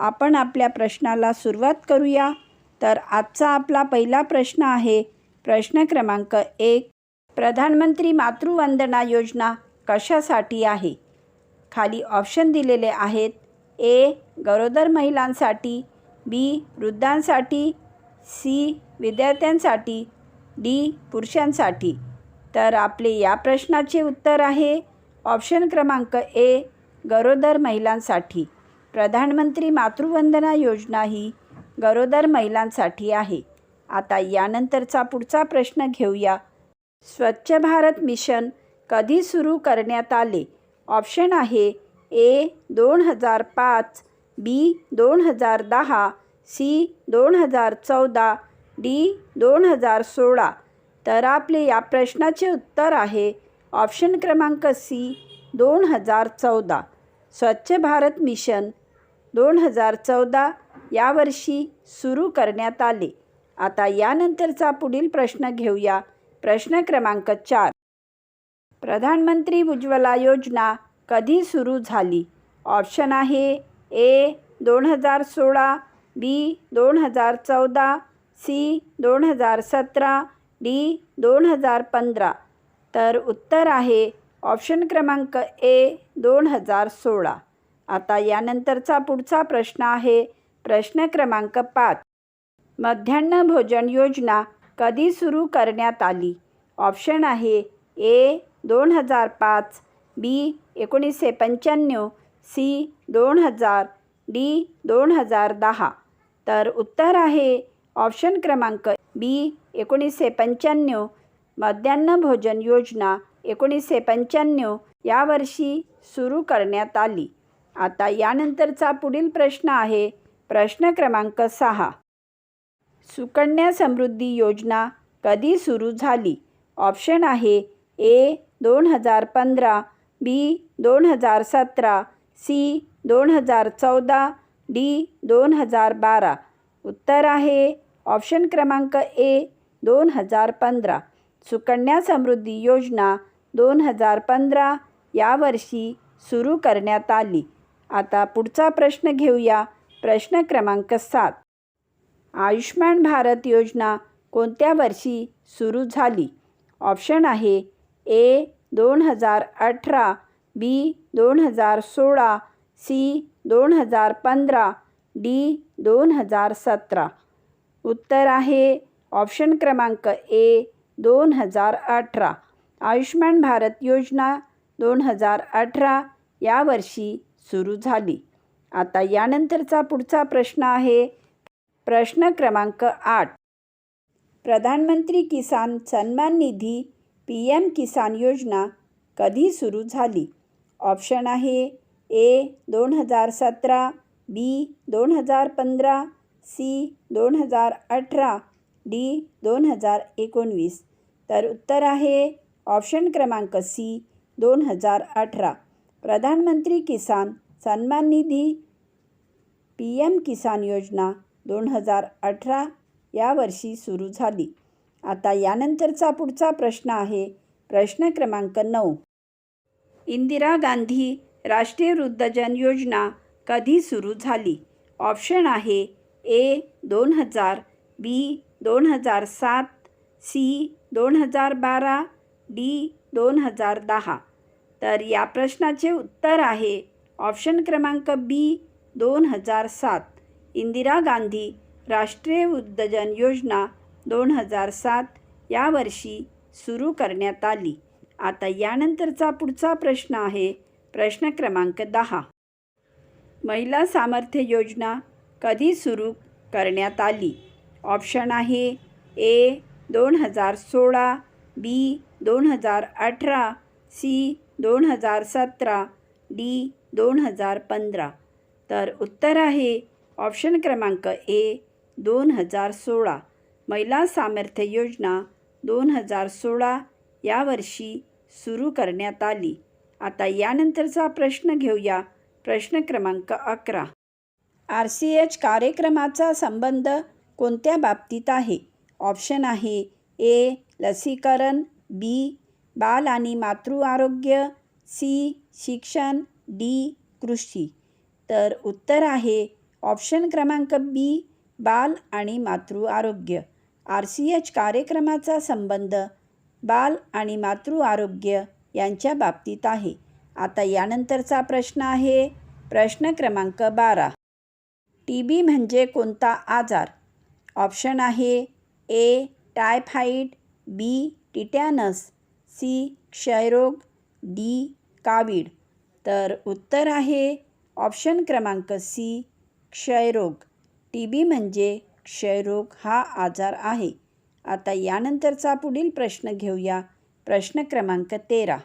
आपण आपल्या प्रश्नाला सुरुवात करूया. तर आजचा आपला पहिला प्रश्न आहे. प्रश्न क्रमांक एक प्रधानमंत्री मातृवंदना योजना कशासाठी आहे? खाली ऑप्शन दिलेले आहेत. ए गरोदर महिलांसाठी. बी वृद्धांसाठी. सी विद्यार्थ्यांसाठी. डी पुरुषांसाठी. तर आपले या प्रश्नाचे उत्तर आहे. ऑप्शन क्रमांक ए गरोदर महिलांसाठी. प्रधानमंत्री मातृवंदना योजना ही गरोदर महिलांसाठी आहे. आता यानंतरचा पुढचा प्रश्न घेऊया. स्वच्छ भारत मिशन कधी सुरू करण्यात आले? ऑप्शन आहे ए दोन हजार पाच बी दोन हजार दहा सी दोन हजार चौदा डी दोन हजार सोळा. तर आपले या प्रश्नाचे उत्तर आहे ऑप्शन क्रमांक सी दोन हजार चौदा. स्वच्छ भारत मिशन दोन हजार चौदा यावर्षी सुरू करण्यात आले. आता यानंतरचा पुढील प्रश्न घेऊया. प्रश्न क्रमांक चार. प्रधानमंत्री उज्ज्वला योजना कधी सुरू झाली? ऑप्शन आहे ए दोन हजार सोळा बी दोन हजार चौदा सी दोन हजार सतरा डी दोन हजार पंधरा. तर उत्तर आहे ऑप्शन क्रमांक ए दोन हजार सोळा. आता यानंतरचा पुढचा प्रश्न आहे. प्रश्न क्रमांक पाच. मध्यान्ह भोजन योजना कधी सुरू करण्यात आली? ऑप्शन आहे ए दोन हजार पाच बी एकोणीसशे पंच्याण्णव सी दोन हजार डी दोन हजार दहा. तर उत्तर आहे ऑप्शन क्रमांक बी एकोणीसशे पंच्याण्णव. मध्यान्ह भोजन योजना एकोणीसशे पंच्याण्णव यावर्षी सुरू करण्यात आली. आता यानंतरचा पुढील प्रश्न आहे प्रश्न क्रमांक सहा. सुकन्या समृद्धी योजना कधी सुरू झाली? ऑप्शन आहे ए दोन हजार पंधरा बी दोन हजार सतरा सी दोन हजार चौदा डी दोन हजार बारा. उत्तर आहे ऑप्शन क्रमांक ए दोन हजार पंधरा. सुकन्या समृद्धी योजना दोन हजार पंधरा यावर्षी सुरू करण्यात आली. आता पुढचा प्रश्न घेऊया. प्रश्न क्रमांक सात. आयुष्मान भारत योजना कोणत्या वर्षी सुरू झाली? ऑप्शन आहे ए दोन हजार अठरा बी दोन हजार सोळा सी दोन हजार पंधरा डी दोन हजार सतरा. उत्तर आहे ऑप्शन क्रमांक ए दोन हजार अठरा. आयुष्मान भारत योजना दोन हजार अठरा यावर्षी सुरू झाली. आता यानंतरचा पुढचा प्रश्न आहे. प्रश्न क्रमांक आठ. प्रधानमंत्री किसान सन्मान निधी पी एम किसान योजना कधी सुरू झाली? ऑप्शन आहे ए दोन हजार सतरा बी दोन हजार पंधरा सी दोन हजार अठरा डी दोन हजार एकोणवीस. तर उत्तर आहे ऑप्शन क्रमांक सी दोन हजार अठरा. प्रधानमंत्री किसान सन्मान निधी पी एम किसान योजना दोन हजार अठरा यावर्षी सुरू झाली. आता यानंतरचा पुढचा प्रश्न आहे प्रश्न क्रमांक नऊ. इंदिरा गांधी राष्ट्रीय वृद्धजन योजना कधी सुरू झाली? ऑप्शन आहे ए दोन हजार बी दोन हजार सात सी दोन हजार बारा डी दोन हजार दहा. तर या प्रश्नाचे उत्तर आहे. ऑप्शन क्रमांक बी दोन हजार सात. इंदिरा गांधी राष्ट्रीय वृद्धजन योजना दोन हजार सात यावर्षी सुरू करण्यात आली. आता यानंतरचा पुढचा प्रश्न आहे. प्रश्न क्रमांक दहा. महिला सामर्थ्य योजना कधी सुरू करण्यात आली? ऑप्शन आहे ए दोन हजार सोळा बी दोन हजार अठरा सी दोन हजार सतरा डी दोन हजार पंधरा. तर उत्तर आहे ऑप्शन क्रमांक ए दोन हजार सोळा. महिला सामर्थ्य योजना दोन हजार सोळा यावर्षी सुरू करण्यात आली. आता यानंतरचा प्रश्न घेऊया. प्रश्न क्रमांक अकरा. आर सी एच कार्यक्रमाचा संबंध कोणत्या बाबतीत आहे? ऑप्शन आहे ए लसीकरण बी बाल आणि मातृ आरोग्य सी शिक्षण डी कृषी. तर उत्तर आहे ऑप्शन क्रमांक बी बाल आणि मातृ आरोग्य आर सी एच कार्यक्रमाचा संबंध बाल आणि मातृ आरोग्य यांच्या बाबतीत आहे. आता यानंतरचा प्रश्न आहे. प्रश्न क्रमांक बारा. टी बी म्हणजे कोणता आजार? ऑप्शन आहे A typhoid B tetanus. C क्षयरोग डी कावीड तर उत्तर आहे ऑप्शन क्रमांक सी क्षयरोग. टी बी म्हणजे क्षयरोग हा आजार आहे. आता यानंतरचा पुढील प्रश्न घेऊया. प्रश्न क्रमांक तेरा.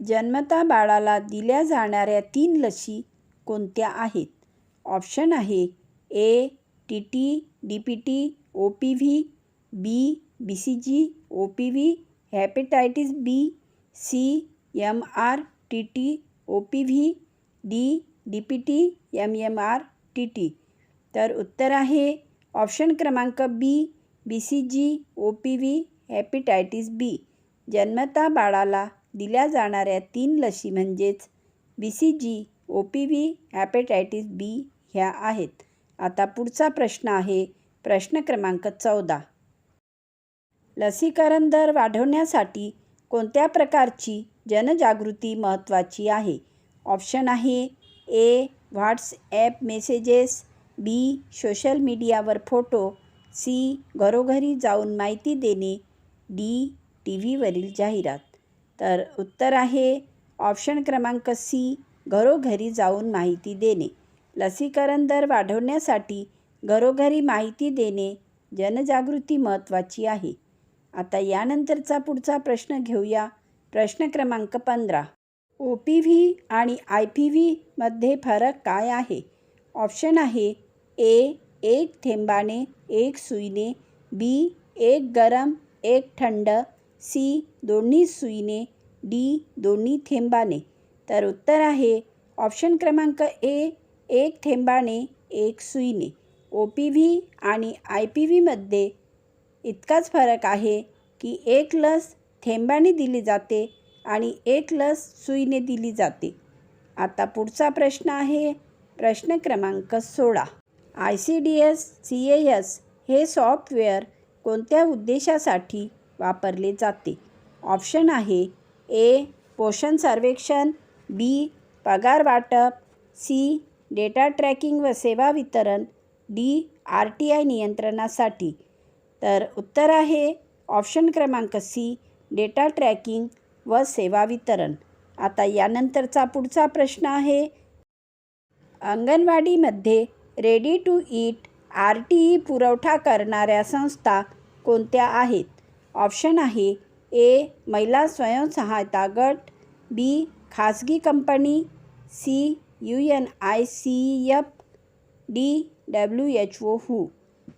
जन्मता बाळाला दिल्या जाणाऱ्या तीन लसी कोणत्या आहेत? ऑप्शन आहे A T T D P T O P V B B C G O P V hepatitis B C M R T T O P V D D P T M M R T T तर उत्तर आहे option क्रमांक B B C G O P V hepatitis B जन्मता बाळाला दिल्या जाणाऱ्या तीन लसी म्हणजेच B C G O P V hepatitis B ह्या आहेत. आता पुढचा प्रश्न आहे प्रश्न क्रमांक चौदा. लसीकरण दर वाढवण्यासाठी कोणत्या प्रकारची जनजागृती महत्त्वाची आहे? ऑप्शन आहे A WhatsApp messages B social मीडियावर फोटो सी घरोघरी जाऊन माहिती देणे डी टी व्हीवरील जाहिरात. तर उत्तर आहे ऑप्शन क्रमांक सी घरोघरी जाऊन माहिती देणे. लसीकरण दर वाढवण्यासाठी घरोघरी माहिती देणे जनजागृती महत्त्वाची आहे. आता यानंतरचा पुढचा प्रश्न घेऊया. प्रश्न क्रमांक पंधरा. ओ पी व्ही आणि आय पी व्हीमध्ये फरक काय आहे? ऑप्शन आहे ए एक थेंबाने एक सुईने बी एक गरम एक थंड सी दोन्ही सुईने डी दोन्ही थेंबाने तर उत्तर आहे ऑप्शन क्रमांक ए एक थेंबाने एक सुईने. ओ पी व्ही आणि आय पी व्हीमध्ये इतकाच फरक आहे की एक लस थेंबाने दिली जाते आणि एक लस सुईने दिली जाते. आता पुढचा प्रश्न आहे. प्रश्न क्रमांक सोळा. I C D S C A S हे सॉफ्टवेअर कोणत्या उद्देशासाठी वापरले जाते? ऑप्शन आहे ए पोषण सर्वेक्षण बी पगार वाटप सी डेटा ट्रॅकिंग व सेवा वितरण डी आर टी आय नियंत्रणासाठी. तर उत्तर आहे ऑप्शन क्रमांक सी डेटा ट्रॅकिंग व सेवा वितरण. आता यानंतरचा पुढचा प्रश्न आहे. अंगणवाडीमध्ये ready to eat R T E पुरवठा करणाऱ्या संस्था कोणत्या आहेत? ऑप्शन आहे ए महिला स्वयंसहायता गट बी खाजगी company C U N I C F D W H O who.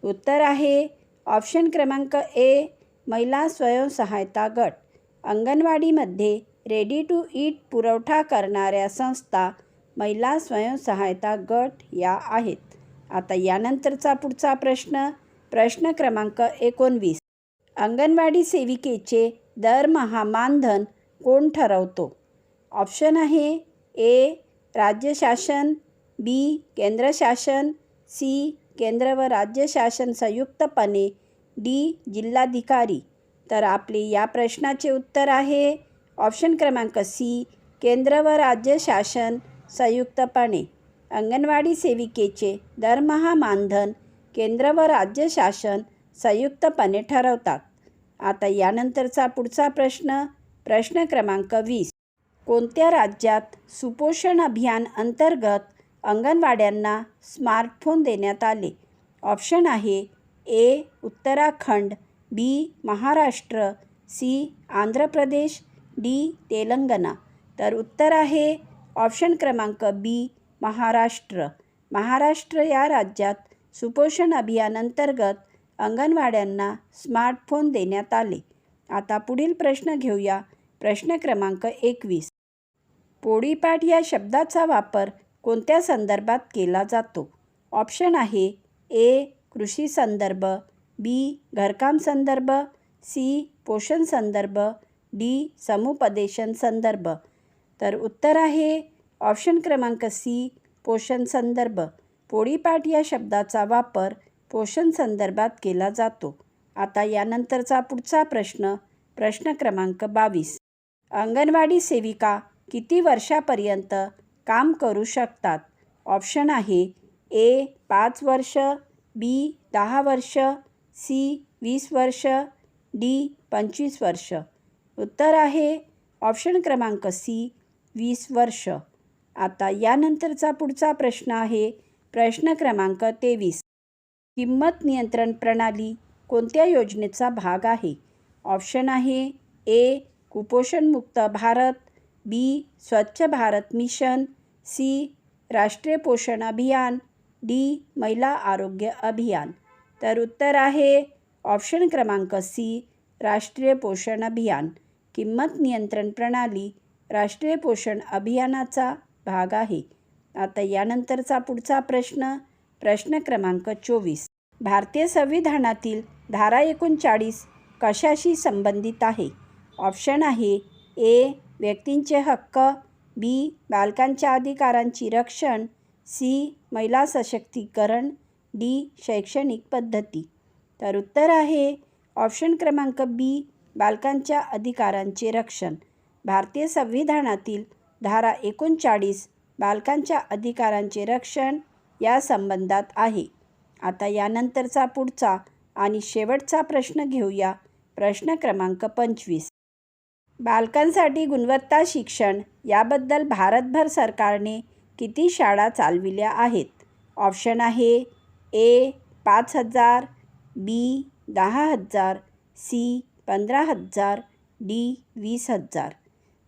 उत्तर आहे ऑप्शन क्रमांक ए महिला स्वयंसहायता गट. अंगणवाडीमध्ये रेडी टू ईट पुरवठा करणाऱ्या संस्था महिला स्वयंसहायता गट या आहेत. आता यानंतरचा पुढचा प्रश्न प्रश्न क्रमांक एकोणवीस. अंगणवाडी सेविकेचे दरमहा मानधन कोण ठरवतो? ऑप्शन आहे ए राज्य शासन बी केंद्र शासन सी केंद्र व राज्य शासन संयुक्तपणे डी जिल्हाधिकारी. तर आपले या प्रश्नाचे उत्तर आहे ऑप्शन क्रमांक सी केंद्र व राज्य शासन संयुक्तपणे. अंगणवाडी सेविकेचे दरमहा मानधन केंद्र व राज्य शासन संयुक्तपणे ठरवतात. आता यानंतरचा पुढचा प्रश्न प्रश्न क्रमांक वीस. कोणत्या राज्यात सुपोषण अभियान अंतर्गत अंगणवाड्यांना स्मार्टफोन देण्यात आले. ऑप्शन आहे A Uttarakhand B Maharashtra C Andhra Pradesh D Telangana. तर उत्तर आहे ऑप्शन क्रमांक बी महाराष्ट्र. महाराष्ट्र या राज्यात सुपोषण अभियानांतर्गत अंगणवाड्यांना स्मार्टफोन देण्यात आले. आता पुढील प्रश्न घेऊया. प्रश्न क्रमांक एकवीस. पोळीपाठ या शब्दाचा वापर कोणत्या संदर्भात केला जातो? ऑप्शन आहे ए कृषी संदर्भ बी घरकाम संदर्भ सी पोषण संदर्भ डी समुपदेशन संदर्भ. तर उत्तर आहे ऑप्शन क्रमांक सी पोषण संदर्भ. पोळीपाठ या शब्दाचा वापर पोषण संदर्भात केला जातो. आता यानंतरचा पुढचा प्रश्न प्रश्न क्रमांक बावीस. अंगणवाडी सेविका किती वर्षापर्यंत काम करू शकतात. ऑप्शन आहे ए पाच वर्ष बी दहा वर्ष सी वीस वर्ष डी पंचवीस वर्ष. उत्तर आहे ऑप्शन क्रमांक सी वीस वर्ष. आता यानंतरचा पुढचा प्रश्न आहे प्रश्न क्रमांक तेवीस. किंमत नियंत्रण प्रणाली कोणत्या योजनेचा भाग आहे? ऑप्शन आहे ए कुपोषणमुक्त भारत बी स्वच्छ भारत मिशन सी. राष्ट्रीय पोषण अभियान. डी. महिला आरोग्य अभियान. तर उत्तर आहे ऑप्शन क्रमांक सी. राष्ट्रीय पोषण अभियान. किंमत नियंत्रण प्रणाली. राष्ट्रीय पोषण अभियानाचा भाग आहे. आता यानंतरचा पुढचा प्रश्न. प्रश्न क्रमांक चोवीस. भारतीय संविधानातील धारा एकोणचाळीस कशाशी संबंधित आहे? ऑप्शन आहे ए. व्यक्तींचे हक्क. बी. बालकांच्या अधिकारांची रक्षण. सी. महिला सशक्तीकरण. डी. शैक्षणिक पद्धती. तर उत्तर आहे ऑप्शन क्रमांक बी बालकांच्या अधिकारांचे रक्षण. भारतीय संविधानातील धारा एकोणचाळीस बालकांच्या अधिकारांचे रक्षण या संबंधात आहे. आता यानंतरचा पुढचा आणि शेवटचा प्रश्न घेऊया. प्रश्न क्रमांक पंचवीस. बालकांसाठी गुणवत्ता शिक्षण याबद्दल भारतभर सरकारने किती शाळा चालविल्या आहेत? ऑप्शन आहे ए पाच हजार बी दहा हजार सी पंधरा हजार डी वीस हजार.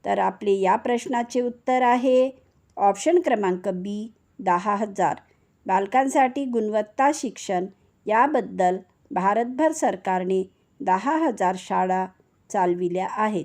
तर आपले या प्रश्नाचे उत्तर आहे ऑप्शन क्रमांक बी दहा हजार. बालकांसाठी गुणवत्ता शिक्षण याबद्दल भारतभर सरकारने दहा हजार शाळा चालविल्या आहेत.